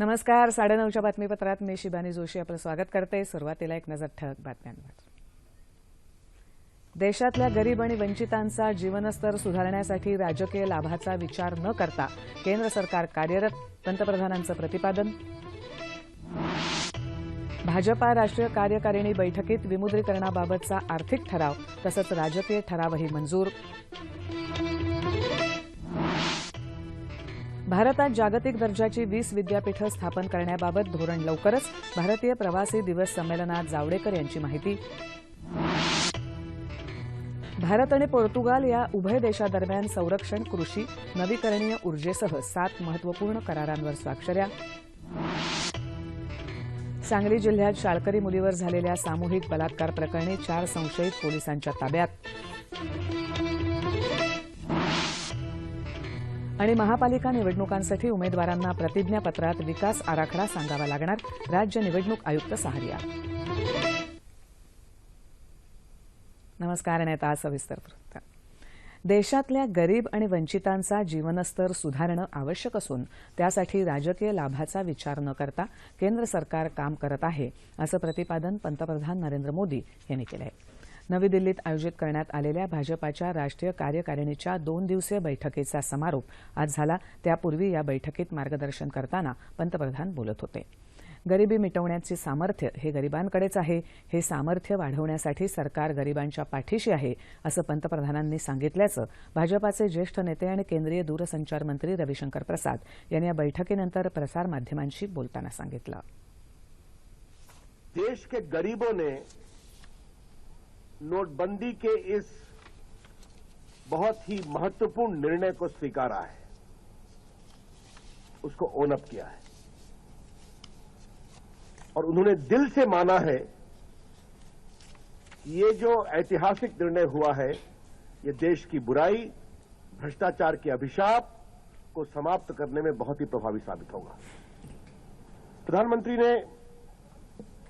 नमस्कार साडेनऊच्या बातमीपत्रात मी शिबानी जोशी आपलं स्वागत करते. सुरुवातीला एक नजर ठळक बातम्यांवर. देशातल्या गरीब आणि वंचितांचा जीवनस्तर सुधारण्यासाठी राजकीय लाभाचा विचार न करता केंद्र सरकार कार्यरत पंतप्रधानांचं प्रतिपादन. भाजपा राष्ट्रीय कार्यकारिणी बैठकीत विमुद्रीकरणाबाबतचा आर्थिक ठराव तसंच राजकीय ठरावही मंजूर. भारतात जागतिक दर्जाची वीस विद्यापीठं स्थापन करण्याबाबत धोरण लवकरच भारतीय प्रवासी दिवस संमेलनात जावडेकर यांची माहिती. भारत आणि पोर्तुगाल या उभय देशादरम्यान संरक्षण कृषी नवीकरणीय ऊर्जेसह सात महत्त्वपूर्ण करारांवर स्वाक्षऱ्या सांगली जिल्ह्यात शाळकरी मुलीवर झालेल्या सामूहिक बलात्कार प्रकरणी चार संशयित पोलिसांच्या ताब्यात. आणि महापालिका निवडणुकांसाठी उमेदवारांना प्रतिज्ञापत्रात विकास आराखडा सांगावा लागणार. राज्य निवडणूक आयुक्त सहारिया. नमस्कार आणि आता सविस्तर देशातल्या गरीब आणि वंचितांचा जीवनस्तर सुधारणं आवश्यक असून त्यासाठी राजकीय लाभाचा विचार न करता केंद्र सरकार काम करत आहे असं प्रतिपादन पंतप्रधान नरेंद्र मोदी यांनी केलं आहे नवी दिल्लीत आयोजित करण्यात आलेल्या भाजपाच्या राष्ट्रीय कार्यकारिणीच्या दोन दिवसीय बैठकीचा समारोप आज झाला. त्यापूर्वी या बैठकीत मार्गदर्शन करताना पंतप्रधान बोलत होते. गरिबी मिटवण्याचे सामर्थ्य हे गरिबांकडेच आहे. हे सामर्थ्य वाढवण्यासाठी सरकार गरिबांच्या पाठीशी आहे असं पंतप्रधानांनी सांगितल्याचं भाजपाचे ज्येष्ठ नेते आणि केंद्रीय दूरसंचार मंत्री रविशंकर प्रसाद यांनी या बैठकीनंतर प्रसारमाध्यमांशी बोलताना सांगितलं. देश के गरीबों ने नोटबंदी के इस बहुत ही महत्वपूर्ण निर्णय को स्वीकारा है। उसको ओन अप किया है। और उन्होंने दिल से माना है कि ये जो ऐतिहासिक निर्णय हुआ है, ये देश की बुराई, भ्रष्टाचार के अभिशाप को समाप्त करने में बहुत ही प्रभावी साबित होगा। प्रधानमंत्री ने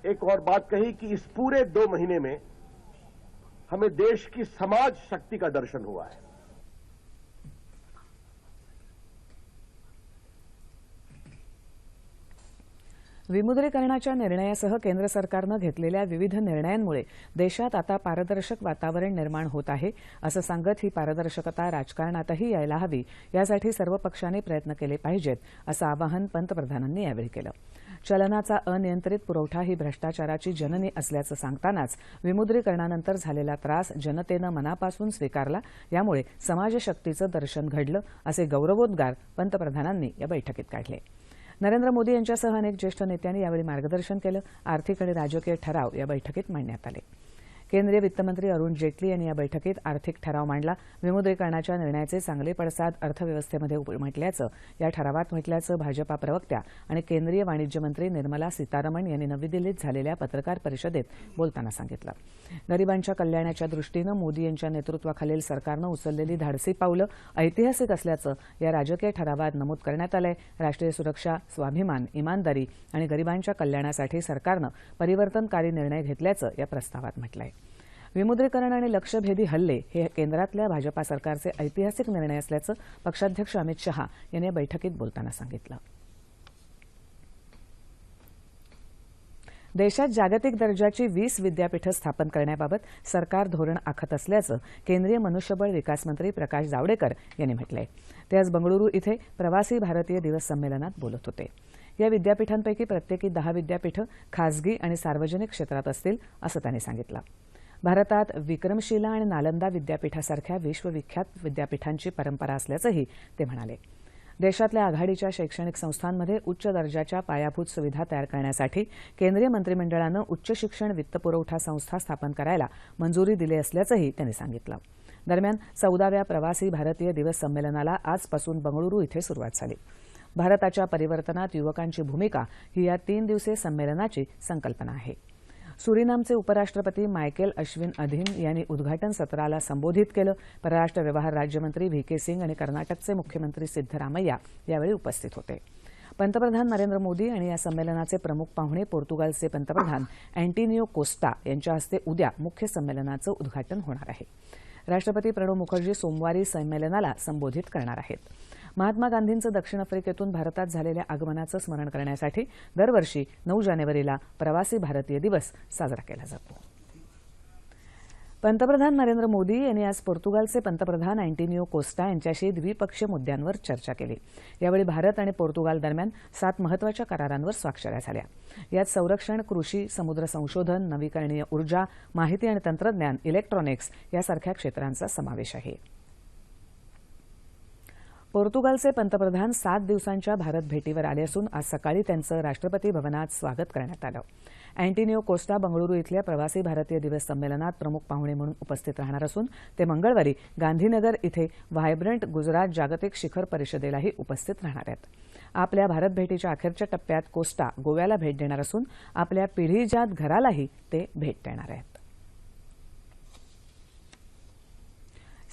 एक और बात कही कि इस पूरे दो महीने में हमें देश की समाज शक्ति का दर्शन हुआ है। विमुद्रीकरणाच्या निर्णयासह केंद्र सरकारनं घेतलेल्या विविध निर्णयांमुळे देशात आता पारदर्शक वातावरण निर्माण होत आहे. असं सांगत ही पारदर्शकता राजकारणातही यायला हवी यासाठी सर्व पक्षांनी प्रयत्न केले पाहिजेत असं आवाहन पंतप्रधानांनी यावेळी केलं. चलनाचा अनियंत्रित पुरवठा ही भ्रष्टाचाराची जननी असल्याचं सांगतानाच विमुद्रीकरणानंतर झालेला त्रास जनतेनं मनापासून स्वीकारला यामुळे समाजशक्तीचं दर्शन घडलं असे गौरवोद्गार पंतप्रधानांनी या बैठकीत काढले. नरेंद्र मोदी यांच्यासह अनेक ज्येष्ठ नेत्यांनी यावेळी मार्गदर्शन केलं. आर्थिक आणि राजकीय ठराव या बैठकीत मांडण्यात आले. केंद्रीय वित्तमंत्री अरुण जेटली यांनी या बैठकीत आर्थिक ठराव मांडला. विमुद्रीकरणाच्या निर्णयाचे चांगले पडसाद अर्थव्यवस्थेमध्ये उमटल्याचं या ठरावात म्हटल्याचं भाजपा प्रवक्त्या आणि केंद्रीय वाणिज्य मंत्री निर्मला सीतारमण यांनी नवी दिल्लीत झालेल्या पत्रकार परिषदेत बोलताना सांगितलं. गरिबांच्या कल्याणाच्या दृष्टीनं मोदी यांच्या नेतृत्वाखालील सरकारनं उचललेली धाडसी पावलं ऐतिहासिक असल्याचं या राजकीय ठरावात नमूद करण्यात आलंय. राष्ट्रीय सुरक्षा स्वाभिमान इमानदारी आणि गरिबांच्या कल्याणासाठी सरकारनं परिवर्तनकारी निर्णय घेतल्याचं या प्रस्तावात म्हटलं आहे विमुद्रीकरण आणि लक्षभेदी हल्ले हे केंद्रातल्या भाजपा सरकारचे ऐतिहासिक निर्णय असल्याचं पक्षाध्यक्ष अमित शहा यांनी या बैठकीत बोलताना सांगितलं. देशात जागतिक दर्जाची वीस विद्यापीठं स्थापन करण्याबाबत सरकार धोरण आखत असल्याचं केंद्रीय मनुष्यबळ विकास मंत्री प्रकाश जावडेकर यांनी म्हटलंय. ते आज बंगळुरू इथे प्रवासी भारतीय दिवस संमेलनात बोलत होते. या विद्यापीठांपैकी प्रत्येकी दहा विद्यापीठं खासगी आणि सार्वजनिक क्षेत्रात असतील असं त्यांनी सांगितलं. भारतात विक्रमशिला आणि नालंदा विद्यापीठासारख्या विश्वविख्यात विद्यापीठांची परंपरा असल्याचंही ते म्हणाले. देशातल्या आघाडीच्या शैक्षणिक संस्थांमध्ये उच्च दर्जाच्या पायाभूत सुविधा तयार करण्यासाठी केंद्रीय मंत्रिमंडळानं उच्च शिक्षण वित्तपुरवठा संस्था स्थापन करायला मंजुरी दिली असल्याचंही त्यांनी सांगितलं. दरम्यान चौदाव्या प्रवासी भारतीय दिवस संमेलनाला आजपासून बंगळुरू इथे सुरुवात झाली. भारताच्या परिवर्तनात युवकांची भूमिका ही या तीन दिवसीय संमेलनाची संकल्पना आहे. सुरिनामचे उपराष्ट्रपती मायकेल अश्विन अधीन यांनी उद्घाटन सत्राला संबोधित केलं. परराष्ट्र व्यवहार राज्यमंत्री व्ही के सिंग आणि कर्नाटकचे मुख्यमंत्री सिद्धरामय्या यावेळी उपस्थित होते. पंतप्रधान नरेंद्र मोदी आणि या संमेलनाचे प्रमुख पाहुणे पोर्तुगालचे पंतप्रधान अँटिनिओ कोस्टा यांच्या हस्ते उद्या मुख्य संमेलनाचं उद्घाटन होणार आहे. राष्ट्रपती प्रणव मुखर्जी सोमवारी संमेलनाला संबोधित करणार आहेत. महात्मा गांधींचं दक्षिण आफ्रिकेतून भारतात झालेल्या आगमनाचं स्मरण करण्यासाठी दरवर्षी नऊ जानेवारीला प्रवासी भारतीय दिवस साजरा केला जातो. पंतप्रधान नरेंद्र मोदी यांनी आज पोर्तुगालचे पंतप्रधान अँटिनिओ कोस्टा यांच्याशी द्विपक्षीय मुद्द्यांवर चर्चा केली. यावेळी भारत आणि पोर्तुगाल दरम्यान सात महत्त्वाच्या करारांवर स्वाक्षऱ्या झाल्या. यात संरक्षण कृषी समुद्र संशोधन नवीकरणीय ऊर्जा माहिती आणि तंत्रज्ञान इलेक्ट्रॉनिक्स यासारख्या क्षेत्रांचा समावेश आहे. पोर्तुगालचे पंतप्रधान सात दिवसांच्या भारत भेटीवर आले असून आज सकाळी त्यांचं राष्ट्रपती भवनात स्वागत करण्यात आलं. अँटिनिओ कोस्टा बंगळुरू इथल्या प्रवासी भारतीय दिवस संमेलनात प्रमुख पाहुणे म्हणून उपस्थित राहणार असून ते मंगळवारी गांधीनगर इथे व्हायब्रंट गुजरात जागतिक शिखर परिषदेलाही उपस्थित राहणार आहेत. आपल्या भारत भेटीच्या अखेरच्या टप्प्यात कोस्टा गोव्याला भेट देणार असून आपल्या पिढीजात घरालाही ते भेट देणार आहेत.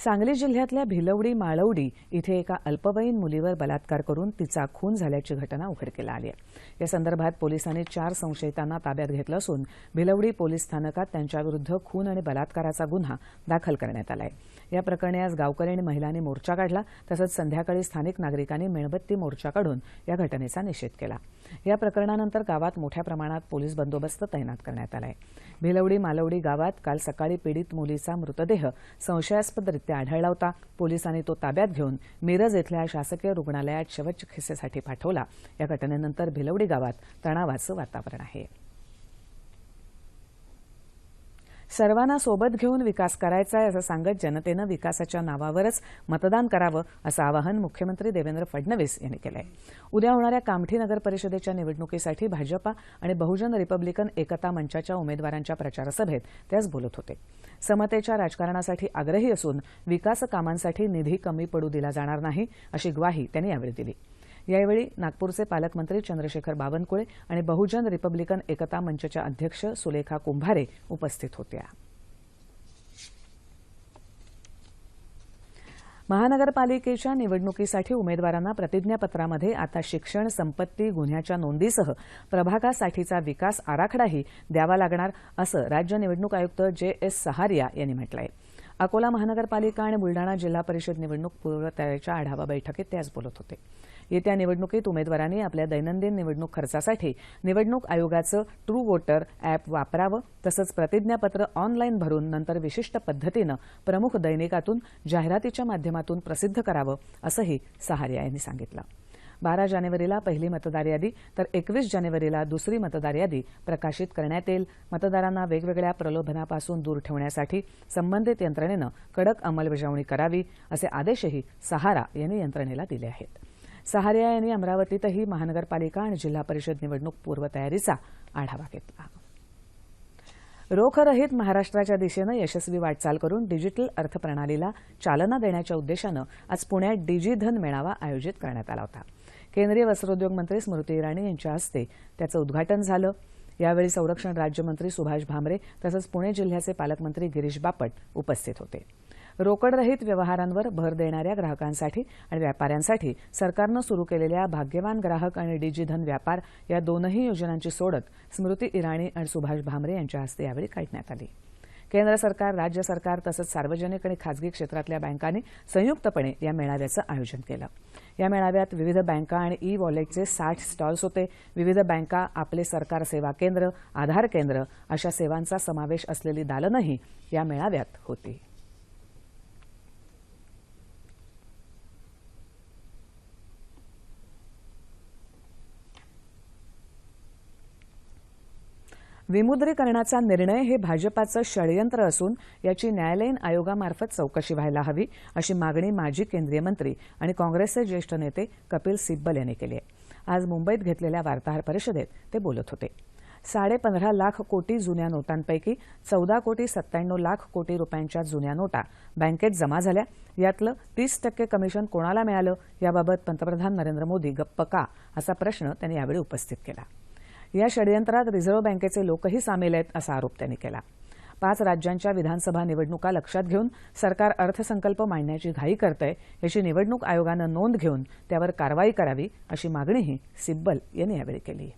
सांगली जिल्ह्यातल्या भिलवडी माळवडी इथे एका अल्पवयीन मुलीवर बलात्कार करून तिचा खून झाल्याची घटना उघडकीला आली आहे. या संदर्भात पोलिसांनी चार संशयितांना ताब्यात घेतलं असून भिलवडी पोलीस स्थानकात त्यांच्याविरुद्ध खून आणि बलात्काराचा गुन्हा दाखल करण्यात आला आहे या प्रकरणी आज गावकरी आणि महिलांनी मोर्चा काढला. तसंच संध्याकाळी स्थानिक नागरिकांनी मेणबत्ती मोर्चा काढून या घटनेचा निषेध केला. या प्रकरणानंतर गावात मोठ्या प्रमाणात पोलीस बंदोबस्त तैनात करण्यात आला आहे भिलवडी मालवडी गावात काल सकाळी पीडित मुलीचा मृतदेह संशयास्पदरित्या आढळला होता. पोलिसांनी तो ताब्यात घेऊन मिरज इथल्या शासकीय रुग्णालयात शवचिकित्सेसाठी पाठवला. या घटनेनंतर भिलवडी गावात तणावाचं वातावरण आहे. सर्वांना सोबत घेऊन विकास करायचा आहे असं सांगत जनतेनं विकासाच्या नावावरच मतदान करावं असं आवाहन मुख्यमंत्री देवेंद्र फडणवीस यांनी केलं आहे उद्या होणाऱ्या कामठी नगर परिषदेच्या निवडणुकीसाठी भाजपा आणि बहुजन रिपब्लिकन एकता मंचाच्या उमेदवारांच्या प्रचारसभेत ते आज बोलत होते. समतेच्या राजकारणासाठी आग्रही असून विकास कामांसाठी निधी कमी पडू दिला जाणार नाही अशी ग्वाही त्यांनी यावेळी दिली. यावेळी नागपूरचे पालकमंत्री चंद्रशेखर बावनकुळे आणि बहुजन रिपब्लिकन एकता मंचच्या अध्यक्ष सुलेखा कुंभारे उपस्थित होत्या. महानगरपालिकेच्या निवडणुकीसाठी उमेदवारांना प्रतिज्ञापत्रामध्ये आता शिक्षण संपत्ती गुन्ह्याच्या नोंदीसह प्रभागासाठीचा विकास आराखडाही द्यावा लागणार असं राज्य निवडणूक आयुक्त जे एस सहारिया यांनी म्हटलं आहे अकोला महानगरपालिका आणि बुलडाणा जिल्हा परिषद निवडणूक पूर्वतयारीच्या आढावा बैठकीत ते आज बोलत होते. येत्या निवडणुकीत उमेदवारांनी आपल्या दैनंदिन निवडणूक खर्चासाठी निवडणूक आयोगाचं ट्रू वोटर अॅप वापरावं तसंच प्रतिज्ञापत्र ऑनलाईन भरून नंतर विशिष्ट पद्धतीनं प्रमुख दैनिकातून जाहिरातीच्या माध्यमातून प्रसिद्ध करावं असंही सहारिया यांनी सांगितलं. बारा जानेवारीला पहिली मतदार यादी तर एकवीस जानेवारीला दुसरी मतदार यादी प्रकाशित करण्यात येईल. मतदारांना वेगवेगळ्या प्रलोभनापासून दूर ठेवण्यासाठी संबंधित यंत्रणेनं कडक अंमलबजावणी करावी असे आदेशही सहारा यांनी यंत्रणेला दिले आहेत. सहारिया यांनी अमरावतीतही महानगरपालिका आणि जिल्हा परिषद निवडणूक पूर्वतयारीचा आढावा घेतला. रोखरहित महाराष्ट्राच्या दिशेनं यशस्वी वाटचाल करून डिजिटल अर्थप्रणालीला चालना देण्याच्या उद्देशानं आज पुण्यात डिजिधन मेळावा आयोजित करण्यात आला होता. केंद्रीय वस्त्रोद्योग मंत्री स्मृती इराणी यांच्या हस्ते त्याचं उद्घाटन झालं. यावेळी संरक्षण राज्यमंत्री सुभाष भामरे तसंच पुणे जिल्ह्याचे पालकमंत्री गिरीश बापट उपस्थित होते. रोकडरहित व्यवहारांवर भर देणाऱ्या ग्राहकांसाठी आणि व्यापाऱ्यांसाठी सरकारनं सुरू केलेल्या भाग्यवान ग्राहक आणि डिजिधन व्यापार या दोनही योजनांची सोडत स्मृती इराणी आणि सुभाष भामरे यांच्या हस्ते यावेळी काढण्यात आली. केंद्र सरकार राज्य सरकार तसंच सार्वजनिक आणि खाजगी क्षेत्रातल्या बँकांनी संयुक्तपणे या मेळाव्याचं आयोजन केलं. या मेळाव्यात विविध बँका आणि ई वॉलेटचे साठ स्टॉल्स होते. विविध बँका आपले सरकार सेवा केंद्र आधार केंद्र अशा सेवांचा समावेश असलेली दालनही या मेळाव्यात होती. विमुद्रीकरणाचा निर्णय हे भाजपाचं षडयंत्र असून याची न्यायालयीन आयोगामार्फत चौकशी व्हायला हवी अशी मागणी माजी केंद्रीय मंत्री आणि काँग्रेसचे ज्येष्ठ नेते कपिल सिब्बल यांनी केली आहे. आज मुंबईत घेतलेल्या वार्ताहर परिषदेत ते बोलत होते. साडेपंधरा लाख कोटी जुन्या नोटांपैकी चौदा कोटी सत्त्याण्णव लाख कोटी रुपयांच्या जुन्या नोटा बँकेत जमा झाल्या. यातलं तीस टक्के कमिशन कोणाला मिळालं? याबाबत पंतप्रधान नरेंद्र मोदी गप्प का? असा प्रश्न त्यांनी यावेळी उपस्थित केला. या षडयंत्रात रिझर्व्ह बँकेचे लोकही सामील आहेत असा आरोप त्यांनी केला. पाच राज्यांच्या विधानसभा निवडणुका लक्षात घेऊन सरकार अर्थसंकल्प मांडण्याची घाई करतंय याची निवडणूक आयोगानं नोंद घेऊन त्यावर कारवाई करावी अशी मागणीही सिब्बल यांनी यावेळी केली.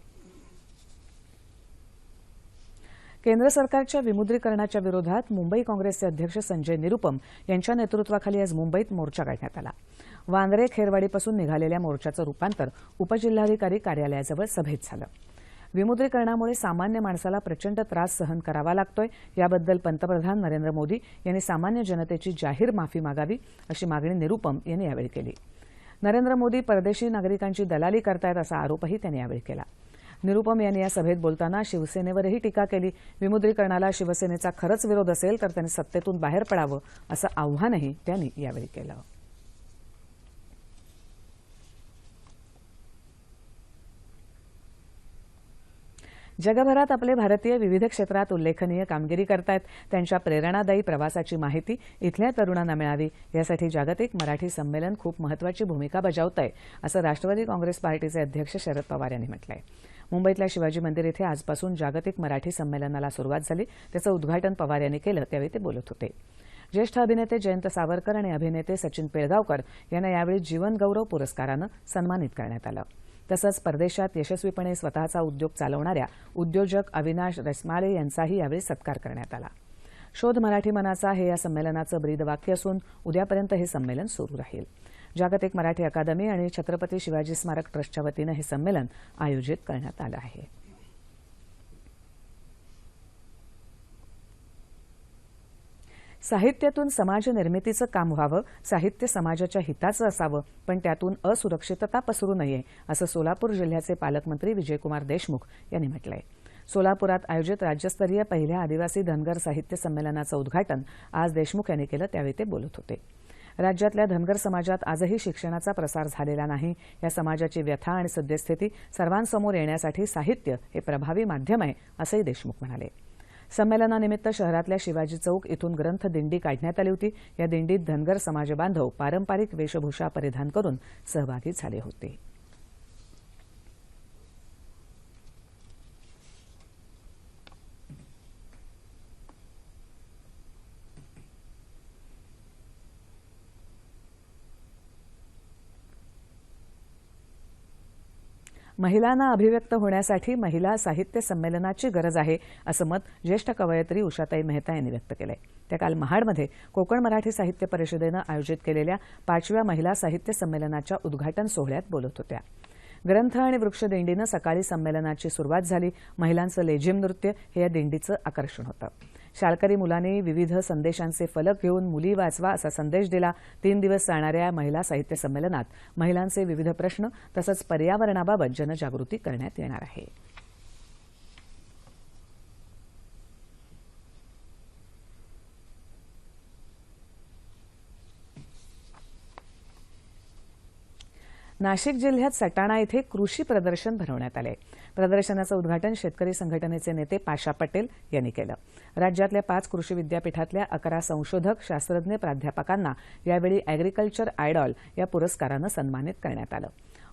केंद्र सरकारच्या विमुद्रीकरणाच्या विरोधात मुंबई काँग्रेसचे अध्यक्ष संजय निरुपम यांच्या नेतृत्वाखाली आज मुंबईत मोर्चा काढण्यात आला. वांद्रे खेरवाडीपासून निघालेल्या मोर्चाचं रूपांतर उपजिल्हाधिकारी कार्यालयाजवळ सभेत झालं. विमुद्रीकरणामुळे सामान्य माणसाला प्रचंड त्रास सहन करावा लागतोय. याबद्दल पंतप्रधान नरेंद्र मोदी यांनी सामान्य जनतेची जाहीर माफी मागावी अशी मागणी निरुपम यांनी यावेळी केली. नरेंद्र मोदी परदेशी नागरिकांची दलाली करतायत असा आरोपही त्यांनी यावेळी केला. निरुपम यांनी या सभेत बोलताना शिवसेनेवरही टीका केली. विमुद्रीकरणाला शिवसेनेचा खरंच विरोध असेल तर त्यांनी सत्तेतून बाहेर पडावं असं आव्हानही त्यांनी यावेळी केलं. जगभरात आपले भारतीय विविध क्षेत्रात उल्लेखनीय कामगिरी करतायत. त्यांच्या प्रेरणादायी प्रवासाची माहिती इथल्या तरुणांना मिळावी. यासाठी जागतिक मराठी संमेलन खूप महत्वाची भूमिका बजावत आहे असं राष्ट्रवादी काँग्रेस पार्टीचे अध्यक्ष शरद पवार यांनी म्हटलंय. मुंबईतल्या शिवाजी मंदिर इथे आजपासून जागतिक मराठी संमेलनाला सुरुवात झाली. त्याचं उद्घाटन पवार यांनी केलं. त्यावेळी ते बोलत होते. ज्येष्ठ अभिनेते जयंत सावरकर आणि अभिनेते सचिन पिळगावकर यांना यावेळी जीवन गौरव पुरस्कारानं सन्मानित करण्यात आलं. तसंच परदेशात यशस्वीपणे स्वतःचा उद्योग चालवणाऱ्या उद्योजक अविनाश रसमाळे यांचाही यावेळी सत्कार करण्यात आला. शोध मराठी मनाचा हे या संमेलनाचं ब्रीदवाक्य असून उद्यापर्यंत हे संमेलन सुरू राहील. जागतिक मराठी अकादमी आणि छत्रपती शिवाजी स्मारक ट्रस्टच्या वतीनं हे संमेलन आयोजित करण्यात आलं आहे. साहित्यातून समाज निर्मितीचं काम व्हावं साहित्य समाजाच्या हिताचं असावं पण त्यातून असुरक्षितता पसरू नये असं सोलापूर जिल्ह्याचे पालकमंत्री विजयकुमार देशमुख यांनी म्हटलंय. सोलापुरात आयोजित राज्यस्तरीय पहिल्या आदिवासी धनगर साहित्य संमेलनाचं उद्घाटन आज देशमुख यांनी केलं त्यावेळी ते बोलत होते. राज्यातल्या धनगर समाजात आजही शिक्षणाचा प्रसार झालेला नाही. या समाजाची व्यथा आणि सद्यस्थिती सर्वांसमोर येण्यासाठी साहित्य हे प्रभावी माध्यम आहे असंही देशमुख म्हणाले. संमेलनानिमित्त शहरातल्या शिवाजी चौक इथून ग्रंथ दिंडी काढण्यात आली होती. या दिंडीत धनगर समाजबांधव पारंपरिक वेशभूषा परिधान करून सहभागी झाले होते. महिलांना अभिव्यक्त होण्यासाठी महिला साहित्य संमेलनाची गरज आहे असं मत ज्येष्ठ कवयित्री उषाताई मेहता यांनी व्यक्त केलंय. त्या काल महाडमध्ये कोकण मराठी साहित्य परिषदेनं आयोजित केलेल्या पाचव्या महिला साहित्य संमेलनाच्या उद्घाटन सोहळ्यात बोलत होत्या. ग्रंथ आणि वृक्षदिंडीनं सकाळी संमेलनाची सुरुवात झाली. महिलांचं लेझिम नृत्य हे या दिंडीचं आकर्षण होतं. शाळकरी मुलांनी विविध संदेशांचे फलक घेऊन मुली वाचवा असा संदेश दिला. तीन दिवस चालणाऱ्या महिला साहित्य संमेलनात महिलांचे विविध प्रश्न तसंच पर्यावरणाबाबत जनजागृती करण्यात येणार आहे. नाशिक जिल्ह्यात सटाणा इथे कृषी प्रदर्शन भरवण्यात आले. प्रदर्शनाचं उद्घाटन शेतकरी संघटनेचे नेते पाशा पटेल यांनी केलं. राज्यातल्या पाच कृषी विद्यापीठातल्या अकरा संशोधक शास्त्रज्ञ प्राध्यापकांना यावेळी अॅग्रिकल्चर आयडॉल या पुरस्कारानं सन्मानित करण्यात आलं.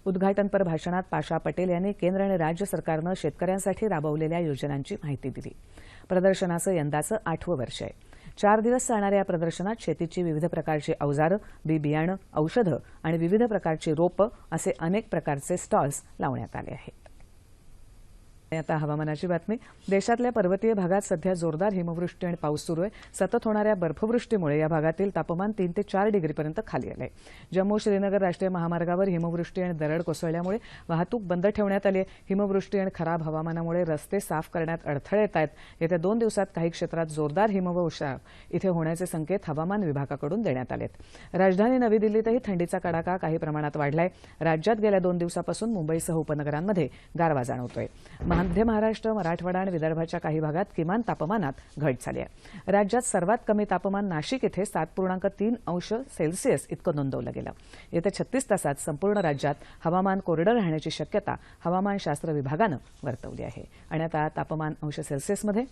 उद्घाटनपर भाषणात पाशा पटेल यांनी केंद्र आणि राज्य सरकारनं शेतकऱ्यांसाठी राबवलेल्या योजनांची माहिती दिली. प्रदर्शनाचं यंदाचं आठवं वर्ष आहे. चार दिवस चालणाऱ्या या प्रदर्शनात शेतीची विविध प्रकारची अवजारं बी बियाणं औषधं आणि विविध प्रकारची रोपं असे अनेक प्रकारचे स्टॉल्स लावण्यात आले आहेत. आता हवामानाची बातमी. देशातल्या पर्वतीय भागात सध्या जोरदार हिमवृष्टी आणि पाऊस सुरू आहे. सतत होणाऱ्या बर्फवृष्टीमुळे या भागातील तापमान तीन ते चार डिग्रीपर्यंत खाली आलंय. जम्मू श्रीनगर राष्ट्रीय महामार्गावर हिमवृष्टी आणि दरड कोसळल्यामुळे वाहतूक बंद ठेवण्यात आली आहे. हिमवृष्टी आणि खराब हवामानामुळे रस्ते साफ करण्यात अडथळे येत आहेत. येत्या दोन दिवसात काही क्षेत्रात जोरदार हिमवृष्टी इथे होण्याचे संकेत हवामान विभागाकडून देण्यात आलेत. राजधानी नवी दिल्लीतही थंडीचा कडाका काही प्रमाणात वाढलाय. राज्यात गेल्या दोन दिवसापासून मुंबईसह उपनगरांमध्ये गारवा जाणवतोय. मध्य महाराष्ट्र मराठवाडा आणि विदर्भाच्या काही भागात किमान तापमानात घट झाली आहे. राज्यात सर्वात कमी तापमान नाशिक इथे सात पूर्णांक तीन अंश सेल्सिअस इतकं नोंदवलं गेलं. येत्या छत्तीस तासात संपूर्ण राज्यात हवामान कोरडं राहण्याची शक्यता हवामानशास्त्र विभागानं वर्तवली आहे. आणि आता तापमान अंश सेल्सिअसमध्ये?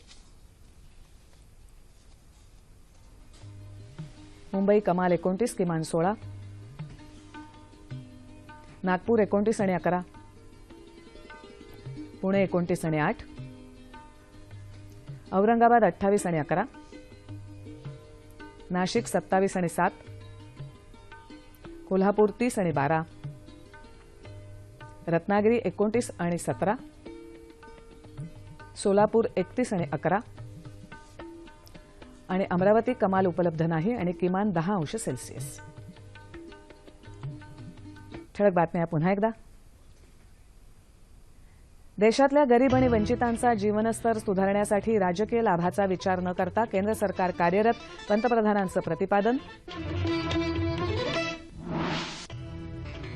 मुंबई कमाल एकोणतीस किमान सोळा. नागपूर एकोणतीस आणि अकरा. पुणे एकोणतीस आणि आठ. औरंगाबाद अठ्ठावीस आणि अकरा. नाशिक सत्तावीस आणि सात. कोल्हापूर तीस आणि बारा. रत्नागिरी एकोणतीस आणि सतरा. सोलापूर एकतीस आणि अकरा. आणि अमरावती कमाल उपलब्ध नाही आणि किमान दहा अंश सेल्सिअस. ठळक बातम्या पुन्हा एकदा. देशातल्या गरीब आणि वंचितांचा जीवनस्तर सुधारण्यासाठी राजकीय लाभाचा विचार न करता केंद्र सरकार कार्यरत. पंतप्रधानांचं प्रतिपादन.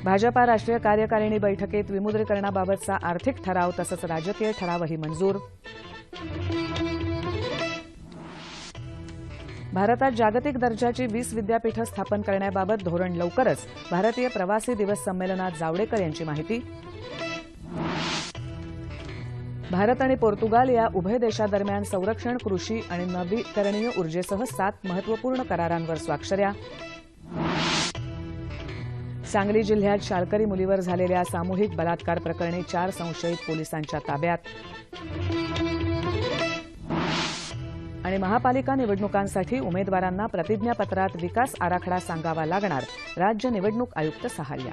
भाजपा राष्ट्रीय कार्यकारिणी बैठकीत विमुद्रीकरणाबाबतचा आर्थिक ठराव तसंच राजकीय ठरावही मंजूर. भारतात जागतिक दर्जाची वीस विद्यापीठं स्थापन करण्याबाबत धोरण लवकरच. भारतीय प्रवासी दिवस संमेलनात जावडेकर यांची माहिती. भारत आणि पोर्तुगाल या उभय देशादरम्यान संरक्षण कृषी आणि नवीकरणीय ऊर्जेसह सात महत्त्वपूर्ण करारांवर स्वाक्षऱ्या. सांगली जिल्ह्यात शाळकरी मुलीवर झालेल्या सामूहिक बलात्कार प्रकरणी चार संशयित पोलिसांच्या ताब्यात. आणि महापालिका निवडणुकांसाठी उमेदवारांना प्रतिज्ञापत्रात विकास आराखडा सांगावा लागणार राज्य निवडणूक आयुक्त सहाय्या